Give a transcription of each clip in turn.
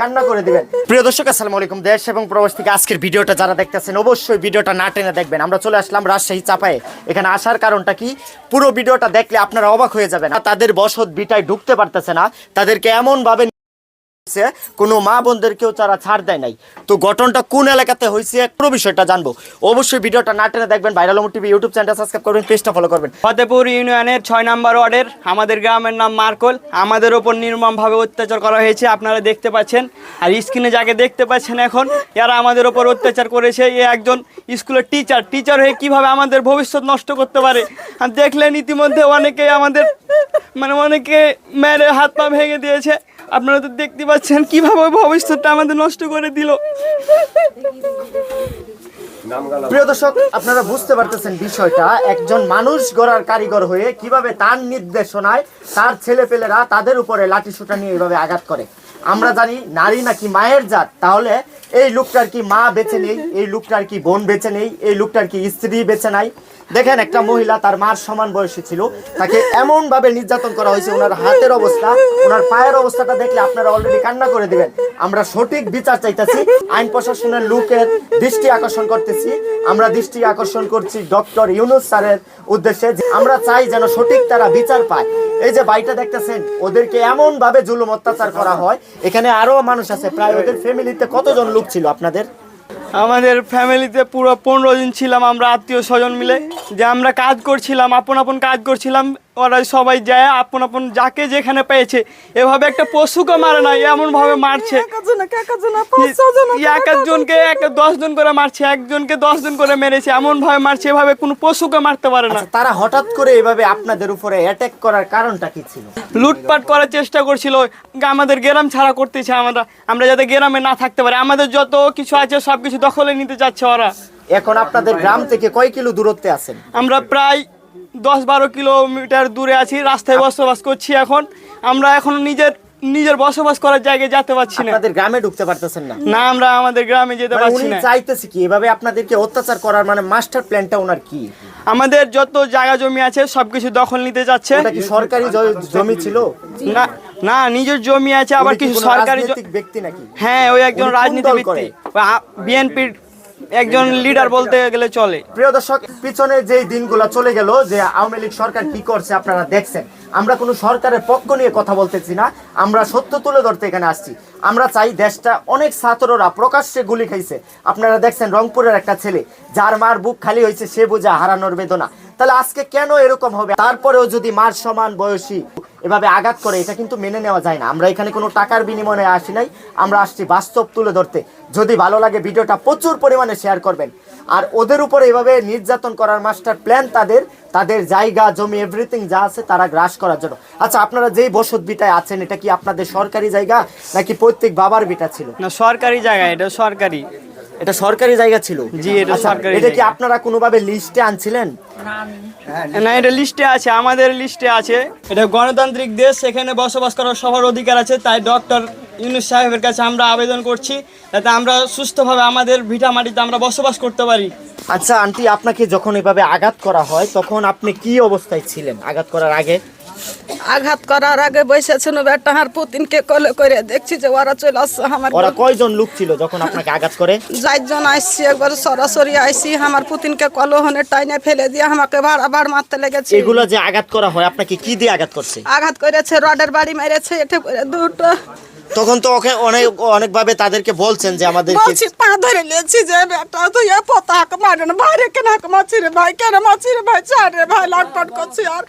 কান্না করে দিবেন। প্রিয় দর্শক আলাইকুম। দেশ এবং প্রবাস থেকে ভিডিওটা যারা দেখতেছেন, অবশ্যই ভিডিওটা না দেখবেন। আমরা চলে আসলাম রাজশাহী এখানে আসার কারণটা কি? পুরো দেখলে আপনারা অবাক হয়ে তাদের বসত বিটায় ঢুকতে পারতেছে না। তাদেরকে এমন ভাবে হয়েছে, কোনো মা বোনদেরকেও তারা ছাড় দেয় নাই। তো ঘটনাটা কোন এলাকাতে হয়েছে পুরো বিষয়টা জানব। অবশ্যই ভিডিওটা না টেনে দেখবেন ভাইরাল টিভি ইউটিউব চ্যানেলটা সাবস্ক্রাইব করবেন পেজটা ফলো করবেন। ফতেপুর ইউনিয়নের ছয় নম্বর ওয়ার্ডের আমাদের গ্রামের নাম মার্কল। আমাদের ওপর নির্মমভাবে অত্যাচার করা হয়েছে আপনারা দেখতে পাচ্ছেন। আর স্ক্রিনে যাকে দেখতে পাচ্ছেন এখন এরা আমাদের ওপর অত্যাচার করেছে এ একজন স্কুলের টিচার টিচার হয়ে কীভাবে আমাদের ভবিষ্যৎ নষ্ট করতে পারে? আর দেখলেন ইতিমধ্যে অনেকে আমাদের মানে অনেকে মেরে হাত পা ভেঙে দিয়েছে। আপনারা তো দেখতে পাচ্ছেন কীভাবে ভবিষ্যৎটা আমাদের নষ্ট করে দিল। প্রিয় দর্শক, আপনারা বুঝতে পারতেছেন বিষয়টা, একজন মানুষ গড়ার কারিগর হয়ে কীভাবে তার নির্দেশনায় তার ছেলেপেলেরা তাদের উপরে লাঠি সুটা নিয়ে এইভাবে আঘাত করে। আমরা জানি নারী নাকি মায়ের জাত, তাহলে এই লোকটার কি মা বেছে নেই, এই লোকটার কি বোন বেছে নেই, এই লোকটার কি স্ত্রী বেছে নাই? দেখেন, একটা মহিলা তার মার সমান বয়সী ছিল। তাকে এমন ভাবে নির্যাতন করা হয়েছে, ওনার হাতের অবস্থা, ওনার পায়ের অবস্থাটা দেখলে আপনারা অলরেডি কান্না করে দিবেন। আমরা সঠিক বিচার চাইতেছি, আইন প্রশাসনের লোকের দৃষ্টি আকর্ষণ করতেছি। আমরা দৃষ্টি আকর্ষণ করছি ডক্টর ইউনুস স্যারের উদ্দেশ্যে আমরা চাই যেন সঠিক তারা বিচার পায়। এই যে বাড়িটা দেখতেছেন, ওদেরকে এমন ভাবে জুলুম অত্যাচার করা হয়। এখানে আরও মানুষ আছে, প্রায় ওদের ফ্যামিলিতে কতজন লোক ছিল আপনাদের? আমাদের ফ্যামিলিতে পুরো পনেরো দিন ছিলাম, আমরা আত্মীয় স্বজন মিলে। যে আমরা কাজ করছিলাম, আপন আপন কাজ করছিলাম ওরা সবাই যায় আপন আপন যাকে যেখানে পেয়েছে। এভাবে একটা পশুকে মারে না এমন ভাবে মারছে এক একজনকে এক দশ জন করে মারছে একজনকে দশ জন করে মেরেছে এমন ভাবে মারছে এভাবে কোনো পশুকে মারতে পারে না। আচ্ছা, তারা হঠাৎ করে এভাবে আপনাদের উপরে অ্যাটাক করার কারণটা কি ছিল? লুটপাট করার চেষ্টা করছিল আমাদের গ্রাম ছাড়া করতেছে আমরা আমরা যাতে গ্রামে না থাকতে পারি। আমাদের যত কিছু আছে সব কিছু দখলে নিতে চাচ্ছে ওরা। এখন আপনাদের গ্রাম থেকে কয় কিলো দূরত্বে আছেন? আমরা প্রায় দশ বারো কিলোমিটার দূরে আছি রাস্তায় বসবাস করছি এখন। আমরা এখন নিজের নিজের বসবাস করার জায়গায় যেতে পারছি না। আপনাদের গ্রামে ঢুকতে পারতেছেন না? না আমরা আমাদের গ্রামে যেতে মানে পারছি না। চাইতেছি কি এভাবে আপনাদেরকে অত্যাচার করার মানে মাস্টার প্ল্যানটা ওনার কি? আমাদের যত জায়গা জমি আছে সবকিছু দখল নিতে যাচ্ছে। ওটা কি সরকারি জমি ছিল? না না নিজের জমি আছে আবার কিছু সরকারি ব্যক্তি নাকি? হ্যাঁ ওই একজন রাজনীতিবিদ। বিএনপির একজন লিডার বলতে গেলে চলে। প্রিয় দর্শক পিছনে যে দিনগুলো চলে গেল যে আওয়ামী লীগ সরকার কি করছে আপনারা দেখছেন। আমরা কোনো সরকারের পক্ষ নিয়ে কথা বলতেছি না আমরা সত্য তুলে ধরতে এখানে আসছি। আমরা চাই দেশটা অনেক ছাত্ররা প্রকাশ্যে গুলি খাইছে। আপনারা দেখছেন রংপুরের একটা ছেলে, যার মার বুক খালি হয়েছে, সে বোঝা হারানোর বেদনা। তাহলে আজকে কেন এরকম হবে? তারপরেও যদি মার সমান বয়সী এভাবে আঘাত করে, এটা কিন্তু মেনে নেওয়া যায় না। আমরা এখানে কোনো টাকার বিনিময়ে আসি নাই, আমরা আসছি বাস্তব তুলে ধরতে। যদি ভালো লাগে ভিডিওটা প্রচুর পরিমাণে শেয়ার করবেন। আর ওদের উপরে এভাবে নির্যাতন করার মাস্টার প্ল্যান তাদের তাদের জায়গা, জমি এভরিথিং যা আছে তারা গ্রাস করার জন্য। আচ্ছা আপনারা যেই বসত বিটায় আছেন, এটা কি আপনাদের সরকারি জায়গা নাকি প্রত্যেক বাবার বিটা ছিল? না সরকারি জায়গা এটা সরকারি। এটা সরকারি জায়গা ছিল? জি, এটা আচ্ছা, সরকারি এটা কি। আপনারা কোনোভাবে লিস্টে আনছিলেন? না এটা লিস্টে আছে আমাদের লিস্টে আছে। এটা গণতান্ত্রিক দেশ এখানে বসবাস করার সবার অধিকার আছে তাই ডক্টর ইউনুস সাহেবের কাছে আমরা আবেদন করছি যাতে আমরা সুস্থভাবে আমাদের ভিটা মাটিতে আমরা বসবাস করতে পারি। আচ্ছা আন্টি আপনাকে যখন এভাবে আঘাত করা হয় তখন আপনি কি অবস্থায় ছিলেন? আঘাত করার আগে? আঘাত করার আগে বসেছিল বেটা হার পুতিনকে কলে করে দেখছি যে ওরা চলে আসছে আমার ওরা কয়জন লোক ছিল যখন আপনাকে আঘাত করে? চারজন আইসি একবার সরাসরি আইসি আমার পুতিনকে কলহনে টাইনে ফেলে দিয়ে আমাকে ভাড়া ভাড় মারতে লেগেছে। এগুলো যে আঘাত করা হয় আপনাকে কি দিয়ে আঘাত করছে? আঘাত করেছে রডের বাড়ি মেরেছে এটা দুটো তখন তো ওকে অনেক অনেকভাবে তাদেরকে বলছেন যে আমাদেরকে বলছি পা ধরে নিয়েছি যে বেটা তুই এ পতাক মারে না বাইরে কেন হাক মারছি রে ভাই কেন মারছি রে ভাই? রে ভাই লাটপাট করছি আর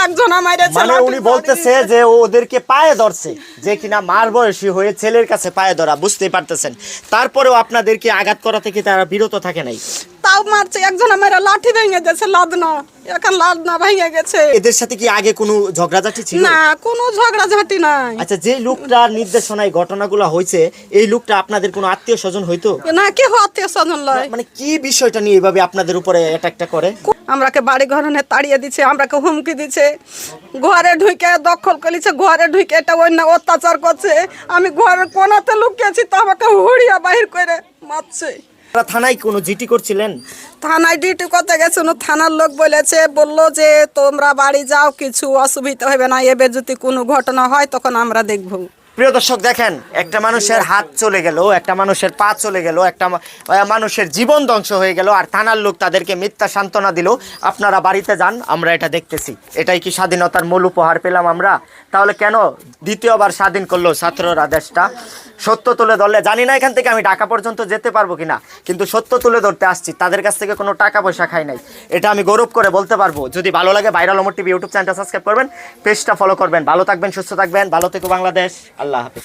একজন মেরেছে মানে উনি বলতেছে যে ওদেরকে পায়ে ধরছে যে কিনা মার বয়সী হয়ে ছেলের কাছে পায়ে ধরা বুঝতেই পারতেছেন। তারপরেও আপনাদেরকে আঘাত করা থেকে তারা বিরত থাকে নাই। তাও মারছে একজন মেরে লাঠি ভেঙে গেছে লাদনা। এখন লাদনা ভেঙে গেছে। এদের সাথে কি আগে কোনো ঝগড়াঝাটি ছিল? না কোনো ঝগড়াঝাটি নাই। আচ্ছা যে লোকটার নির্দেশনায় ঘটনাগুলো হয়েছে এই লোকটা আপনাদের কোনো আত্মীয় স্বজন হইতো না কি আত্মীয় স্বজন লয়। মানে কি বিষয়টা নিয়ে এভাবে আপনাদের উপরে অ্যাটাকটা করে? আমরাকে বাড়ি ঘরনে তাড়িয়ে দিছে আমরাকে হুমকি দিছে। ঘরে ঢুকে দখল করেছে ঘরে ঢুকে এটা অন্য অত্যাচার করছে। আমি ঘরের কোনাতে লুকিয়েছি তো আমাকে হুড়িয়া বাহির করে মারছে। আপনারা থানায় কোনো জিটি করছিলেন? থানায় ডিউটি করতে গেছে থানার লোক বলেছে, বলল যে তোমরা বাড়ি যাও, কিছু অসুবিধা হবে না, এবার যদি কোনো ঘটনা হয়, তখন আমরা দেখব। প্রিয় দর্শক, দেখেন, একটা মানুষের হাত চলে গেল, একটা মানুষের পা চলে গেল, একটা মানুষের জীবন ধ্বংস হয়ে গেল, আর থানার লোক তাদেরকে মিথ্যা সান্ত্বনা দিল। আপনারা বাড়িতে যান, আমরা এটা দেখতেছি। এটাই কি স্বাধীনতার মূল উপহার পেলাম আমরা? তাহলে কেন দ্বিতীয়বার স্বাধীন করল ছাত্ররা দেশটা? সত্য তুলে ধরলে জানি না এখান থেকে আমি ঢাকা পর্যন্ত যেতে পারব কিনা, কিন্তু সত্য তুলে ধরতে আসছি। তাদের কাছ থেকে কোনো টাকা পয়সা খাই নাই। এটা আমি গৌরব করে বলতে পারব। যদি ভালো লাগে, ভাইরাল অমর টিভি ইউটিউব চ্যানেলটা সাবস্ক্রাইব করবেন, পেজটা ফলো করবেন। ভালো থাকবেন, সুস্থ থাকবেন, ভালো থেকে বাংলাদেশ। আল্লাহ হাফিজ